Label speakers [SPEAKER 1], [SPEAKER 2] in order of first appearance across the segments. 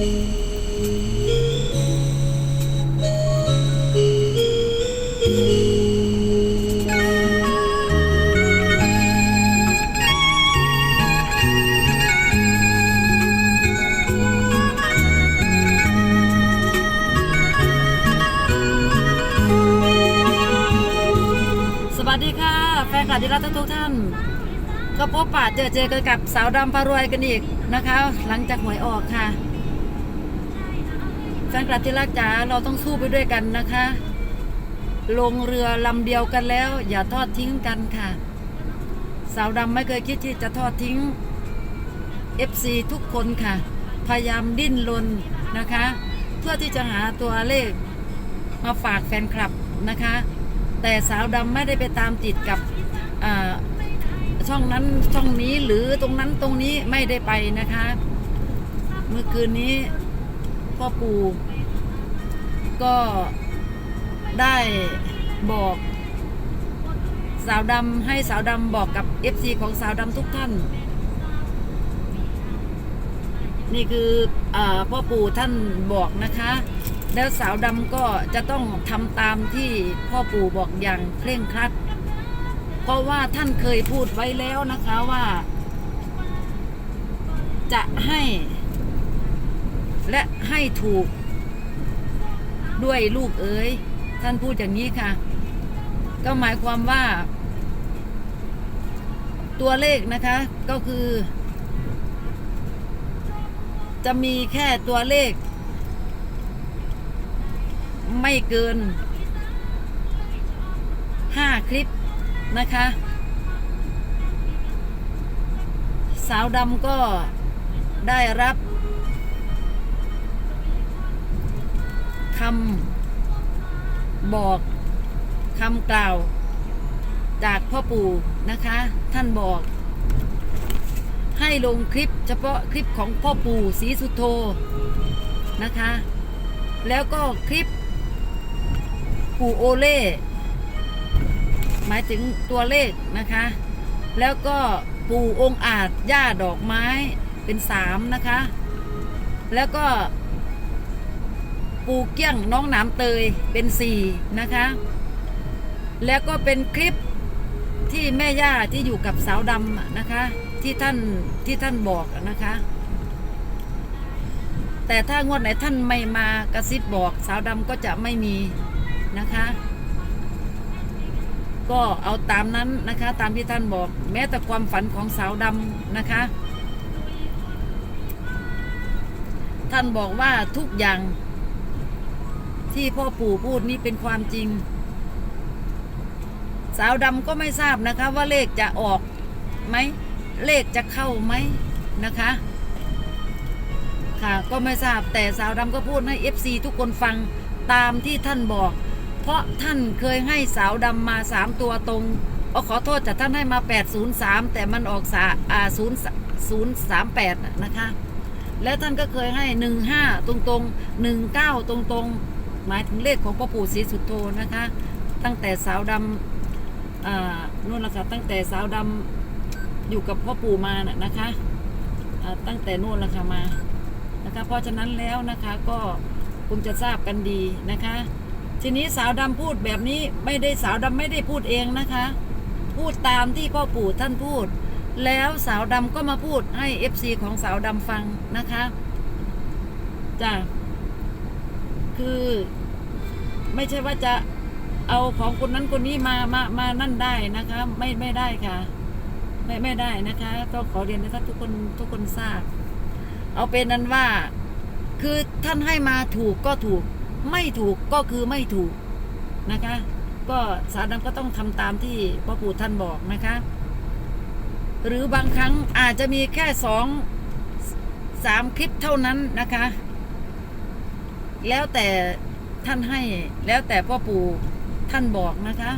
[SPEAKER 1] สวัสดีค่ะ แฟนคลับที่รักทุกๆท่าน ก็พบปะเจอเจอกันกับสาวดำพารวยกันอีกนะคะ หลังจากหวยออกค่ะ แฟนคลับที่รักจ๋าเราต้องสู้ไปด้วยกันนะคะ ลงเรือลำเดียวกันแล้ว อย่าทอดทิ้งกันค่ะ สาวดำไม่เคยคิดที่จะทอดทิ้ง FC ทุกคนค่ะ พยายามดิ้นรนนะคะ เพื่อที่จะหาตัวเลขมาฝากแฟนคลับนะคะ แต่สาวดำไม่ได้ไปตามติดกับอ่าช่องนั้นช่องนี้หรือตรงนั้นตรงนี้ไม่ได้ไปนะคะ เมื่อคืนนี้ พ่อปู่ก็ได้บอกสาวดำให้สาวดำบอกกับ FC ของสาวดำทุกท่าน นี่คืออพ่อปู่ท่านบอกนะคะ แล้วสาวดำก็จะต้องทำตามที่พ่อปู่บอกอย่างเคร่งครัด เพราะว่าท่านเคยพูดไว้แล้วนะคะว่า จะให้ และให้ถูกด้วยลูกเอ๋ยท่านพูดอย่างนี้ค่ะ ก็หมายความว่า ตัวเลขนะคะก็คือ จะมีแค่ตัวเลข ไม่เกิน5คลิปนะคะ สาวดำก็ได้รับ คำบอกคำกล่าว จากพ่อปู่นะคะ ท่านบอก ให้ลงคลิปเฉพาะคลิปของพ่อปู่ศรีสุโธนะคะ แล้วก็คลิป ปู่โอเล่หมายถึงตัวเลขนะคะ แล้วก็ปู่องค์อาจย่าดอกไม้เป็นสามนะคะ แล้วก็ ปูเกี้ยงน้องหนามเตยเป็นสี่นะคะ แล้วก็เป็นคลิปที่แม่ย่าที่อยู่กับสาวดำนะคะ ที่ท่านที่ท่านบอกนะคะ แต่ถ้างวดไหนท่านไม่มากระซิบบอกสาวดำก็จะไม่มีนะคะ ก็เอาตามนั้นนะคะ ตามที่ท่านบอก แม้แต่ความฝันของสาวดำนะคะ ท่านบอกว่าทุกอย่าง ที่พ่อปู่พูดนี้เป็นความจริง สาวดำก็ไม่ทราบนะคะ ว่าเลขจะออกไหมเลขจะเข้าไหมนะคะ ค่ะก็ไม่ทราบแต่สาวดำก็พูดให้ FC ทุกคนฟังตามที่ท่านบอก เพราะท่านเคยให้สาวดำมา3ตัวตรงเอาขอโทษจากท่านให้มา 803 แต่มันออกสาอ่า0 038 นะนะคะ แล้วท่านก็เคยให้ 15 ตรงตรงๆ19 ตรงตรงๆ หมายถึงเลขของพ่อปู่ศรีสุโธนะคะ ตั้งแต่สาวดำอ่านู่นละค่ะตั้งแต่สาวดำอยู่กับพ่อปู่มาน่ะนะคะตั้งแต่นู่นละค่ะมานะคะเพราะฉะนั้นแล้วนะคะก็คงจะทราบกันดีนะคะ ทีนี้สาวดำพูดแบบนี้ไม่ได้สาวดำไม่ได้พูดเองนะคะ พูดตามที่พ่อปู่ท่านพูด แล้วสาวดำก็มาพูดให้เอฟซีของสาวดำฟังนะคะจ้ะ คือ ไม่ใช่ว่าจะเอาของคนนั้นคนนี้มามามานั่นได้นะคะ ไม่ไม่ได้ค่ะ ไม่ไม่ได้นะคะต้องขอเรียนให้ทุกคนทุกคนทราบ เอาเป็นนั้นว่า คือท่านให้มาถูกก็ถูก ไม่ถูกก็คือไม่ถูกนะคะ ก็สารดำก็ต้องทำตามที่พ่อปู่ท่านบอกนะคะ หรือบางครั้งอาจจะมีแค่สองสามคลิปเท่านั้นนะคะ แล้วแต่ท่านให้แล้วแต่พ่อปู่ท่านบอกนะคะ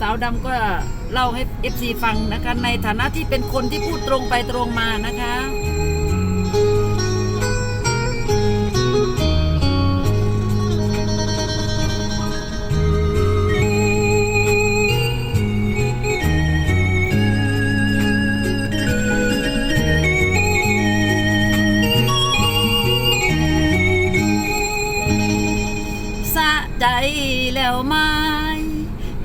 [SPEAKER 1] สาวดำก็เล่าให้ FC ฟังนะคะ ในฐานะที่เป็นคนที่พูดตรงไปตรงมานะคะ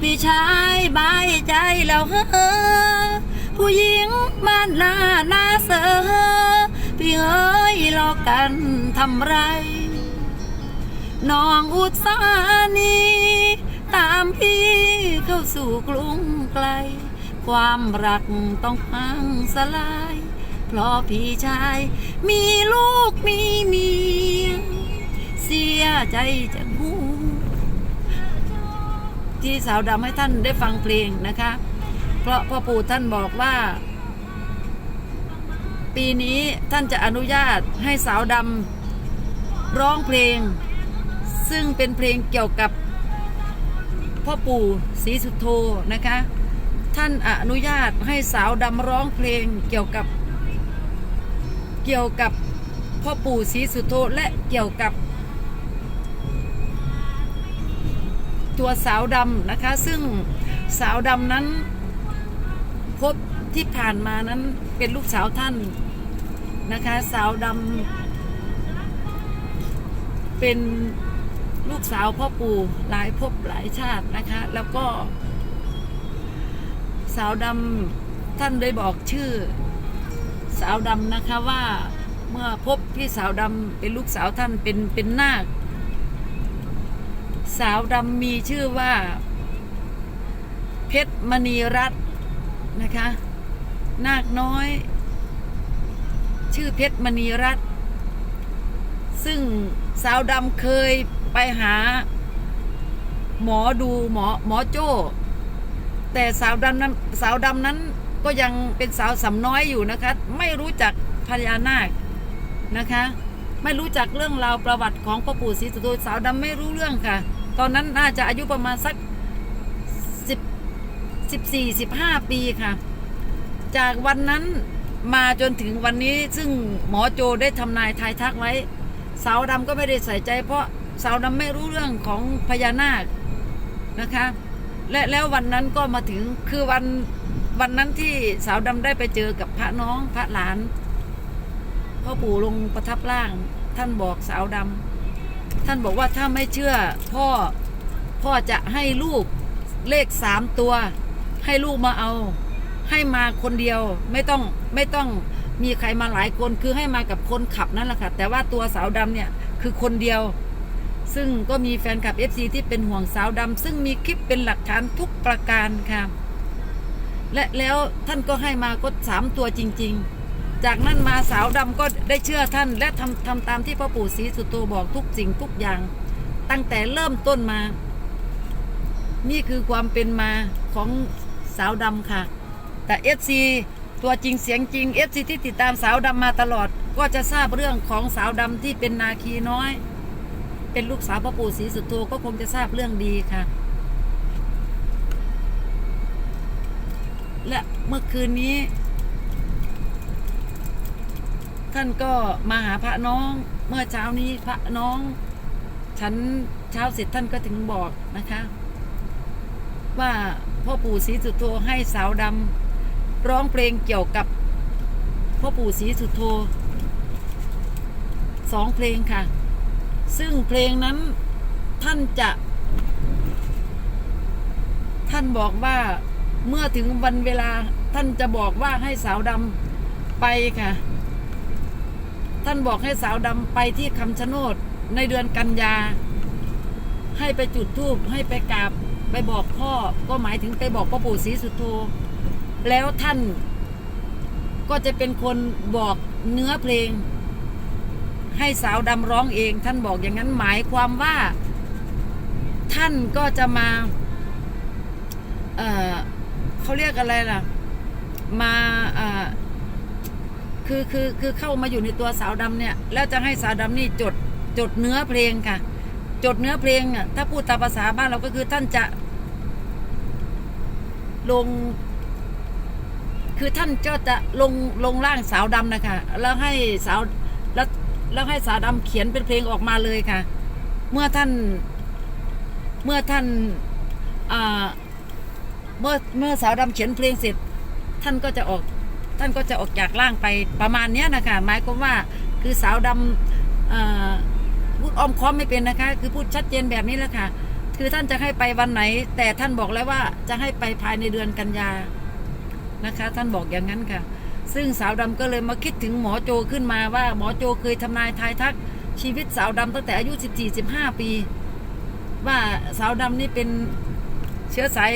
[SPEAKER 2] พี่
[SPEAKER 1] ชายบายใจแล้วเฮ้อผู้หญิงบ้านนาหน้าเสือพี่เอ้ยหลอกกันทำไรน้องอุตสานีตามพี่เข้าสู่กรุงไกล ความรักต้องพังสลาย เพราะพี่ชาย มีลูกมีเมีย เสียใจจ ที่สาวดำให้ท่านได้ฟังเพลงนะคะ เพราะพ่อปู่ท่านบอกว่า ปีนี้ท่านจะอนุญาตให้สาวดำร้องเพลง ซึ่งเป็นเพลงเกี่ยวกับพ่อปู่ศรีสุโธนะคะ ท่านอนุญาตให้สาวดำร้องเพลงเกี่ยวกับเกี่ยวกับพ่อปู่ศรีสุโธและเกี่ยวกับ ตัวสาวดำนะคะ ซึ่งสาวดำนั้น พบที่ผ่านมานั้นเป็นลูกสาวท่านนะคะ สาวดำเป็นลูกสาวพ่อปู่หลายภพหลายชาตินะคะ แล้วก็ สาวดำท่านได้บอกชื่อ สาวดำนะคะว่าเมื่อพบพี่สาวดำเป็นลูกสาวท่านเป็นเป็นนาค สาวดำมีชื่อว่า เพชรมณีรัตน์นะคะ นาคน้อย ชื่อเพชรมณีรัตน์ซึ่งสาวดำเคยไปหา หมอดูหมอหมอโจ้ แต่สาวดำนั้นสาวดำนั้นก็ยังเป็นสาวสำน้อยอยู่นะคะ ไม่รู้จักพญานาคนะคะ ไม่รู้จักเรื่องราวประวัติของพ่อปู่ศรีสุโธสาวดำไม่รู้เรื่องค่ะ ตอนนั้นน่าจะอายุประมาณสักสิบสิบสี่สิบห้าปีค่ะ จากวันนั้นมาจนถึงวันนี้ซึ่งหมอโจได้ทำนายทายทักไว้ สาวดำก็ไม่ได้ใส่ใจ เพราะสาวดำไม่รู้เรื่องของพญานาคนะคะ และแล้ววันนั้นก็มาถึงคือวันวันนั้นที่สาวดำได้ไปเจอกับพระน้องพระหลานพ่อปู่ลงประทับร่าง ท่านบอกสาวดำ ท่านบอกว่าถ้าไม่เชื่อพ่อพ่อจะให้ลูกเลขสามตัว ให้ลูกมาเอา ให้มาคนเดียวไม่ต้องไม่ต้องมีใครมาหลายคนคือให้มากับคนขับนั่นแหละค่ะ แต่ว่าตัวสาวดำเนี่ยคือคนเดียว ซึ่งก็มีแฟนคลับ FC ที่เป็นห่วงสาวดำซึ่งมีคลิปเป็นหลักฐานทุกประการค่ะและแล้วท่านก็ให้มาก็สามตัวจริง ๆ จากนั้นมาสาวดำก็ได้เชื่อท่าน และทำทำตามที่พ่อปู่ศรีสุโธบอกทุกสิ่งทุกอย่าง ตั้งแต่เริ่มต้นมา นี่คือความเป็นมาของสาวดำค่ะ แต่ FC ตัวจริงเสียงจริง FC ที่ติดตามสาวดำมาตลอด ก็จะทราบเรื่องของสาวดำที่เป็นนาคีน้อย เป็นลูกสาวพ่อปู่ศรีสุโธก็คงจะทราบเรื่องดีค่ะ และเมื่อคืนนี้ ท่านก็มาหาพระน้องเมื่อเช้านี้พระน้องฉันเช้าเสร็จท่านก็ถึงบอกนะคะ ว่าพ่อปู่ศรีสุโธให้สาวดำร้องเพลงเกี่ยวกับพ่อปู่ศรีสุโธสองเพลงค่ะ ซึ่งเพลงนั้นท่านจะ ท่านบอกว่าเมื่อถึงวันเวลาท่านจะบอกว่าให้สาวดำไปค่ะ ท่านบอกให้สาวดำไปที่คำชะโนดในเดือนกันยา ให้ไปจุดธูปให้ไปกราบไปบอกพ่อก็หมายถึงไปบอกพ่อปู่ศรีสุโธแล้วท่านก็จะเป็นคนบอกเนื้อเพลง ให้สาวดำร้องเอง ท่านบอกอย่างนั้นหมายความว่า ท่านก็จะมาเอ่อเขาเรียกอะไรล่ะ มาเอ่อ คือคือคือเข้ามาอยู่ในตัวสาวดำเนี่ยแล้วจะให้สาวดำนี่จดจดเนื้อเพลงค่ะ จดเนื้อเพลงอะถ้าพูดตามภาษาบ้านเราก็คือท่านจะ ลง คือท่านก็จะลงลงร่างสาวดำนะคะแล้วให้สาวแล้วแล้วให้สาวดำเขียนเป็นเพลงออกมาเลยค่ะ เมื่อท่าน เมื่อท่านอ่าเมื่อเมื่อสาวดำเขียนเพลงเสร็จ ท่านก็จะออก ท่านก็จะออกจากร่างไปประมาณเนี้ยนะคะหมายความว่าคือสาวดำอ่อพูดอ้อมค้อมไม่เป็นนะคะ คือพูดชัดเจนแบบนี้แหละค่ะ คือท่านจะให้ไปวันไหน แต่ท่านบอกแล้วว่าจะให้ไปภายในเดือนกันยานะคะ ท่านบอกอย่างนั้นค่ะ ซึ่งสาวดำก็เลยมาคิดถึงหมอโจขึ้นมาว่าหมอโจเคยทำนายทายทักชีวิตสาวดำตั้งแต่อายุ 14-15 ปี ว่าสาวดำนี่เป็นเชื้อสาย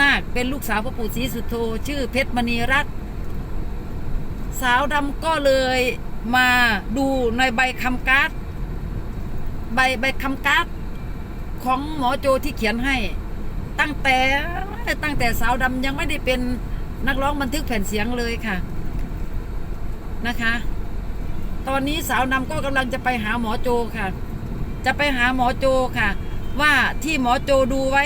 [SPEAKER 1] นาคเป็นลูกสาวพระปู่ศรีสุโธชื่อเพชรมณีรัตน์ สาวดำก็เลยมาดูในใบคำการ์ดใบใบคำการ์ดของหมอโจที่เขียนให้ ตั้งแต่ตั้งแต่สาวดำยังไม่ได้เป็นนักร้องบันทึกแผ่นเสียงเลยค่ะนะคะ ตอนนี้สาวดำก็กำลังจะไปหาหมอโจค่ะ จะไปหาหมอโจค่ะ ว่าที่หมอโจดูไว้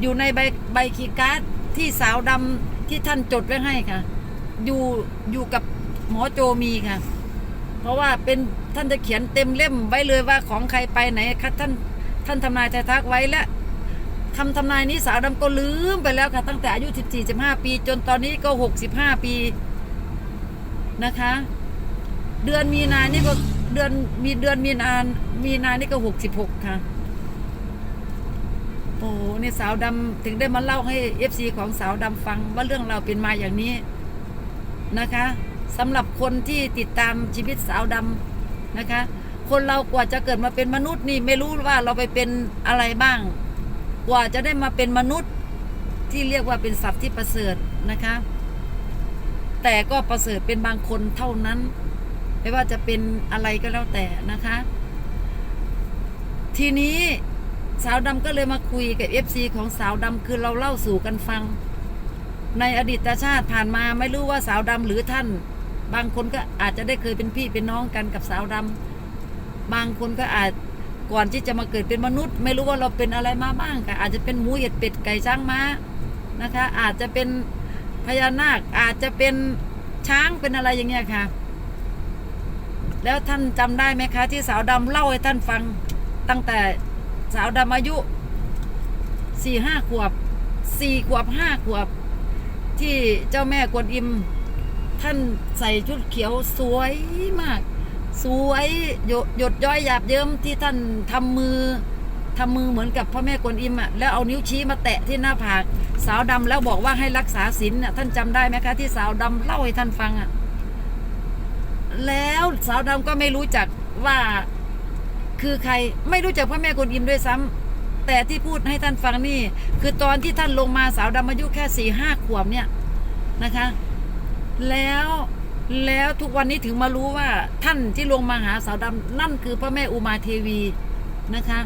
[SPEAKER 1] อยู่ในใบใบคีการ์ดที่สาวดำที่ท่านจดไว้ให้ค่ะ อยู่อยู่กับหมอโจมีค่ะ เพราะว่าเป็นท่านจะเขียนเต็มเล่มไว้เลยว่าของใครไปไหนค่ะท่านท่านทำนายทายทักไว้และคำทำนายนี้สาวดำก็ลืมไปแล้วค่ะตั้งแต่อายุ 14 15 ปี จนตอนนี้ก็ 65 ปีนะคะ เดือนมีนานี่ก็เดือนมีเดือนมีนา มีนานี่ก็ 66 ค่ะ โอ้โหนี่สาวดำถึงได้มาเล่าให้ FC ของสาวดำฟังว่าเรื่องเราเป็นมาอย่างนี้ นะคะสำหรับคนที่ติดตามชีวิตสาวดำนะคะ คนเรากว่าจะเกิดมาเป็นมนุษย์นี่ไม่รู้ว่าเราไปเป็นอะไรบ้าง กว่าจะได้มาเป็นมนุษย์ที่เรียกว่าเป็นสัตว์ที่ประเสริฐนะคะ แต่ก็ประเสริฐเป็นบางคนเท่านั้น ไม่ว่าจะเป็นอะไรก็แล้วแต่นะคะ ทีนี้สาวดำก็เลยมาคุยกับ FC ของสาวดำคือเราเล่าสู่กันฟัง ในอดีตชาติผ่านมาไม่รู้ว่าสาวดำหรือท่าน บางคนก็อาจจะได้เคยเป็นพี่เป็นน้องกันกับสาวดำบางคนก็อาจก่อนที่จะมาเกิดเป็นมนุษย์ ไม่รู้ว่าเราเป็นอะไรมาบ้างค่ะอาจจะเป็นหมูเห็ดเป็ดไก่ช้างม้านะคะ อาจจะเป็นพญานาคอาจจะเป็นช้างเป็นอะไรอย่างเงี้ยค่ะ แล้วท่านจำได้ไหมคะที่สาวดำเล่าให้ท่านฟังตั้งแต่สาวดำอายุสี่ห้าขวบสี่ขวบห้าขวบ ที่เจ้าแม่กวนอิม ท่านใส่ชุดเขียวสวยมาก สวยหยดหยดย้อยหยาบเยิ้มที่ท่านทำมือทำมือเหมือนกับพระแม่กวนอิมอะแล้วเอานิ้วชี้มาแตะที่หน้าผากสาวดำแล้วบอกว่าให้รักษาศีลน่ะท่านจำได้ไหมคะที่สาวดำเล่าให้ท่านฟังอะแล้วสาวดำก็ไม่รู้จักว่าคือใครไม่รู้จักพระแม่กวนอิมด้วยซ้ำ แต่ที่พูดให้ท่านฟังนี่ คือตอนที่ท่านลงมาสาวดำอายุแค่สี่ห้าขวบเนี่ยนะคะ แล้วแล้วทุกวันนี้ถึงมารู้ว่าท่านที่ลงมาหาสาวดำนั่นคือพระแม่อุมาเทวีนะคะ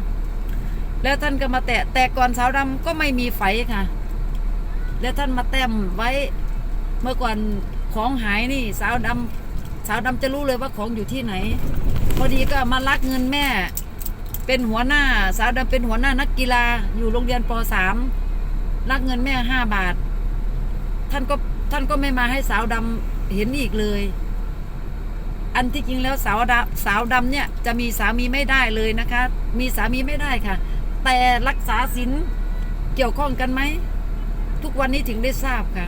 [SPEAKER 1] แล้วท่านก็มาแตะแต่ก่อนสาวดำก็ไม่มีไฟค่ะ แล้วท่านมาแต้มไว้เมื่อก่อนของหายนี่ สาวดำสาวดำจะรู้เลยว่าของอยู่ที่ไหน พอดีก็มาลักเงินแม่ เป็นหัวหน้า สาวดำเป็นหัวหน้านักกีฬา อยู่โรงเรียนป .3 ลักเงินแม่ห้าบาท ท่านก็ท่านก็ไม่มาให้สาวดำเห็นอีกเลย อันที่จริงแล้วสาวดำสาวดำเนี่ยจะมีสามีไม่ได้เลยนะคะ มีสามีไม่ได้ค่ะ แต่รักษาศีลเกี่ยวข้องกันไหม ทุกวันนี้ถึงได้ทราบค่ะ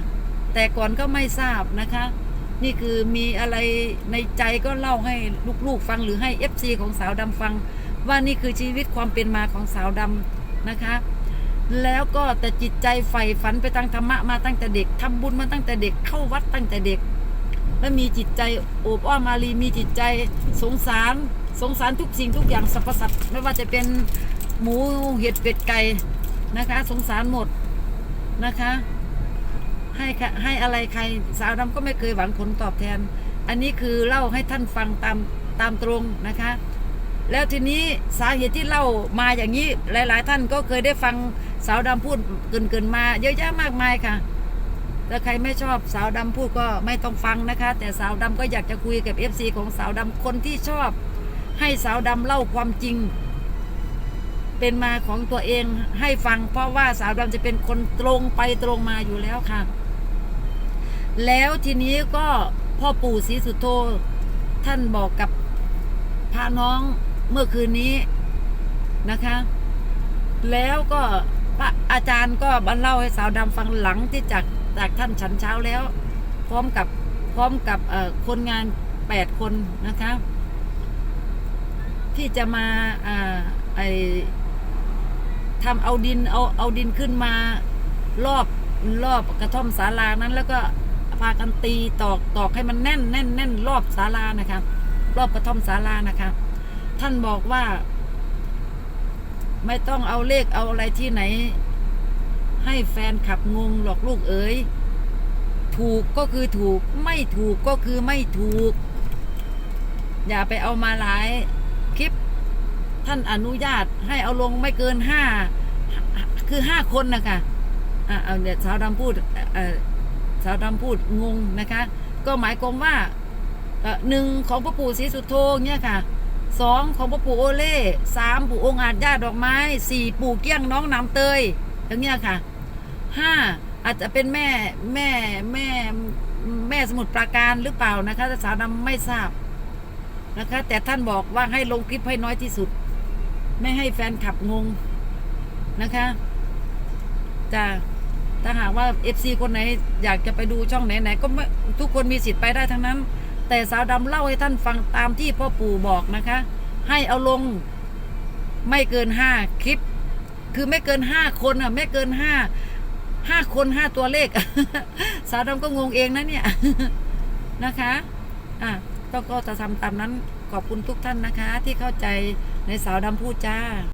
[SPEAKER 1] แต่ก่อนก็ไม่ทราบนะคะ นี่คือมีอะไรในใจก็เล่าให้ลูกๆฟังหรือให้ FC ของสาวดำฟัง ว่านี่คือชีวิตความเป็นมาของสาวดำนะคะ แล้วก็แต่จิตใจใฝ่ฝันไปทางธรรมะมาตั้งแต่เด็กทำบุญมาตั้งแต่เด็กเข้าวัดตั้งแต่เด็ก และมีจิตใจโอบอ้อมอารีมีจิตใจสงสาร สงสารทุกสิ่งทุกอย่างสรรพสัตว์ไม่ว่าจะเป็นหมูเห็ดเป็ดไก่นะคะ สงสารหมดนะคะให้ค่ะให้อะไรใครสาวดำก็ไม่เคยหวังผลตอบแทน อันนี้คือเล่าให้ท่านฟังตามตามตรงนะคะ แล้วทีนี้สาเหตุที่เล่ามาอย่างนี้หลาย ๆ ท่านก็เคยได้ฟังสาวดำพูดเกินเกินๆมา เยอะแยะมากมายค่ะถ้าใครไม่ชอบสาวดำพูดก็ไม่ต้องฟังนะคะ แต่สาวดำก็อยากจะคุยกับ FC ของสาวดำคนที่ชอบ ให้สาวดำเล่าความจริง เป็นมาของตัวเองให้ฟัง เพราะว่าสาวดำจะเป็นคนตรงไปตรงมาอยู่แล้วค่ะ แล้วทีนี้ก็พ่อปู่ศรีสุโธท่านบอกกับพระน้อง เมื่อคืนนี้นะคะ แล้วก็พระอาจารย์ก็บรรเล่าให้สาวดำฟังหลังที่จากจากท่านฉันเช้าแล้ว พร้อมกับพร้อมกับคนงานแปดคนนะคะ ที่จะมาอ่าไอทำเอาดินเอาเอาดินขึ้นมารอบรอบกระท่อมศาลานั้น แล้วก็พากันตีตอกตอกให้มันแน่นแน่นแน่นรอบศาลานะคะรอบกระท่อมศาลานะคะ ท่านบอกว่า ไม่ต้องเอาเลขเอาอะไรที่ไหน ให้แฟนขับงงหรอกลูกเอ๋ยถูกก็คือถูก ไม่ถูกก็คือไม่ถูก อย่าไปเอามาหลายคลิป ท่านอนุญาตให้เอาลงไม่เกินห้าคือห้าคนนะคะอะเอาเดี๋ยวสาวดำพูดสาวดำพูดงงนะคะ ก็หมายความว่าหนึ่งของพระปู่ศรีสุโธเนี่ยค่ะ สองของพระปู่โอเล่สามปู่องค์อาจญาติดอกไม้สี่ปู่เกี้ยงน้องน้ำเตยอย่างเงี้ยค่ะห้าอาจจะเป็นแม่แม่แม่แม่สมุทรปราการหรือเปล่านะคะสาวดำไม่ทราบนะคะ แต่ท่านบอกว่าให้ลงคลิปให้น้อยที่สุด ไม่ให้แฟนขับงงนะคะจะถ้าหากว่า FC คนไหนอยากจะไปดูช่องไหนๆก็ทุกคนมีสิทธิ์ไปได้ทั้งนั้น แต่สาวดำเล่าให้ท่านฟังตามที่พ่อปู่บอกนะคะ ให้เอาลงไม่เกินห้าคลิป คือไม่เกินห้าคนอะ ไม่เกินห้าห้าคนห้าตัวเลข สาวดำก็งงเองนะเนี่ยนะคะอะก็ก็จะทำตามนั้นขอบคุณทุกท่านนะคะ ที่เข้าใจในสาวดำพูดจ้า